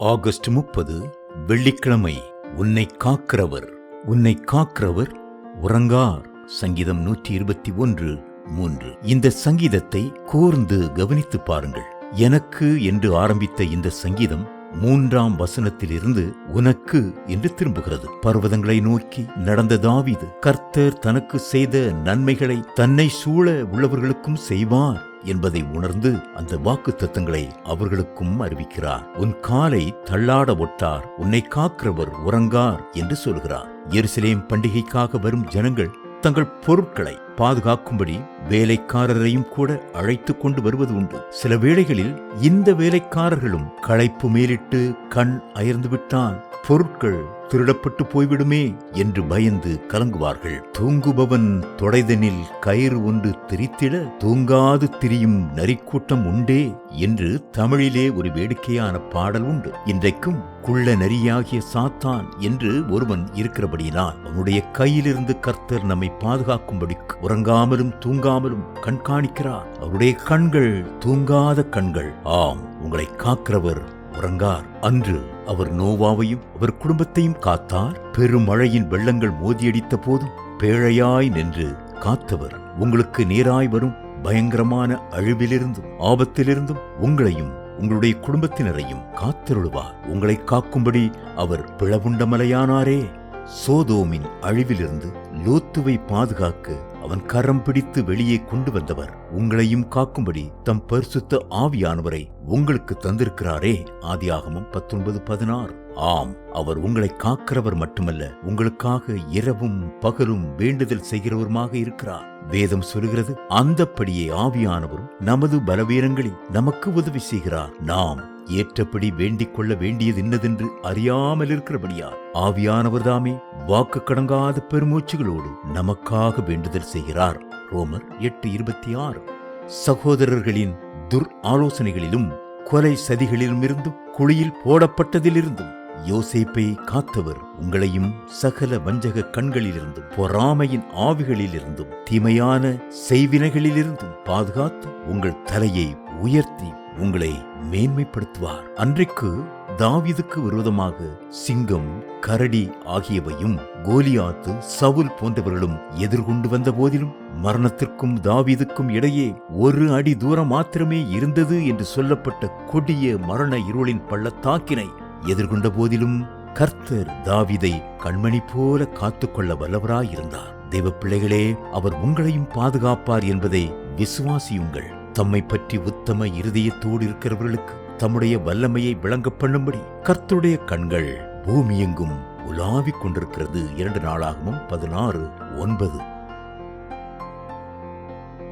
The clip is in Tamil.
ஆகஸ்ட் முப்பது வெள்ளிக்கிழமை உன்னை காக்கிறவர் உன்னை காக்கிறவர் உறங்கார். சங்கீதம் நூற்றி இருபத்தி ஒன்று மூன்று. இந்த சங்கீதத்தை கூர்ந்து கவனித்து பாருங்கள். எனக்கு என்று ஆரம்பித்த இந்த சங்கீதம் மூன்றாம் வசனத்திலிருந்து உனக்கு என்று திரும்புகிறது. பர்வதங்களை நோக்கி நடந்த தாவீது கர்த்தர் தனக்கு செய்த நன்மைகளை தன்னை சூழ உள்ளவர்களுக்கும் செய்வார். என்பதை உணர்ந்து அந்த வாக்கு தத்தங்களை அவர்களுக்கும் அறிவிக்கிறார். உன் காலை தள்ளாட ஒட்டார் உன்னை காக்கிறவர் உறங்கார் என்று சொல்கிறார். எருசலேம் பண்டிகைக்காக வரும் ஜனங்கள் தங்கள் பொருட்களை பாதுகாக்கும்படி வேலைக்காரரையும் கூட அழைத்து கொண்டு வருவது உண்டு. சில வேளைகளில் இந்த வேலைக்காரர்களும் களைப்பு மேலிட்டு கண் அயர்ந்து விட்டான். பொருட்கள் திருடப்பட்டு போய்விடுமே என்று பயந்து கலங்குவார்கள். தூங்குபவன் தொடைதனில் கயிறு ஒன்று திரித்திட தூங்காது திரியும் நரிக்கூட்டம் உண்டே என்று தமிழிலே ஒரு வேடிக்கையான பாடல் உண்டு. இன்றைக்கும் குள்ள நரியாகிய சாத்தான் என்று ஒருவன் இருக்கிறபடியினால் அவனுடைய கையிலிருந்து கர்த்தர் நம்மை பாதுகாக்கும்படி உறங்காமலும் தூங்காமலும் கண்காணிக்கிறார். அவருடைய கண்கள் தூங்காத கண்கள். ஆம் உங்களை காக்கிறவர் உறங்கார். அன்று அவர் நோவாவையும் அவர் குடும்பத்தையும் காத்தார். பெருமழையின் வெள்ளங்கள் மோதியடித்த போதும் பேழையாய் நின்று காத்தவர். உங்களுக்கு நேராய் வரும் பயங்கரமான அழிவிலிருந்தும் ஆபத்திலிருந்தும் உங்களையும் உங்களுடைய குடும்பத்தினரையும் காத்திருளுவார். உங்களை காக்கும்படி அவர் பிளவுண்ட மலையானாரே சோதோமின் அழிவிலிருந்து லோத்துவை பாதுகாக்க அவன் கரம் பிடித்து வெளியே கொண்டு வந்தவர் உங்களையும் காக்கும்படி தம் பரிசுத்த ஆவியானவரை உங்களுக்கு தந்திருக்கிறாரே. ஆதியாகமும் பத்தொன்பது பதினாறு. ஆம் அவர் உங்களை காக்கிறவர் மட்டுமல்ல உங்களுக்காக இரவும் பகலும் வேண்டுதல் செய்கிறவருமாக இருக்கிறார். வேதம் சொல்கிறது அந்தப்படியே ஆவியானவரும் நமது பலவீனங்களில் நமக்கு உதவி செய்கிறார். நாம் ஏற்றபடி வேண்டிக் கொள்ள வேண்டியது இன்னதென்று அறியாமல் இருக்கிறபடியார் ஆவியானவர் தாமே வாக்கு கடங்காத பெருமூச்சுகளோடு நமக்காக வேண்டுதல் செய்கிறார். ரோமர் எட்டு இருபத்தி ஆறு சகோதரர்களின் துர் ஆலோசனைகளிலும் கொலை சதிகளிலும் இருந்தும் குழியில் போடப்பட்டதிலிருந்தும் யோசேப்பை காத்தவர் உங்களையும் சகல வஞ்சக கண்களிலிருந்தும் பொறாமையின் ஆவிகளிலிருந்தும் தீமையான செய்வினைகளிலிருந்தும் பாதுகாத்து உங்கள் தலையை உயர்த்தி உங்களை மேன்மைப்படுத்துவார். அன்றைக்கு தாவிதுக்கு விரோதமாக சிங்கம் கரடி ஆகியவையும் கோலியாத்து சவுல் போன்றவர்களும் எதிர்கொண்டு வந்த போதிலும் மரணத்திற்கும் தாவீதுக்கும் இடையே ஒரு அடி தூரம் மாத்திரமே இருந்தது என்று சொல்லப்பட்ட கொடிய மரண இருளின் பள்ளத்தாக்கினை எதிர்கொண்ட போதிலும் கர்த்தர் தாவிதை கண்மணி போல காத்துக்கொள்ள வல்லவராயிருந்தார். தெய்வ பிள்ளைகளே அவர் உங்களையும் பாதுகாப்பார் என்பதை விசுவாசியுங்கள். தம்மை பற்றி உத்தம இருதயத்தோடு இருக்கிறவர்களுக்கு தம்முடைய வல்லமையை விளங்க பண்ணும்படி கர்த்தருடைய கண்கள் பூமியெங்கும் உலாவிக் கொண்டிருக்கிறது. இரண்டு நாளாகவும் பதினாறு ஒன்பது.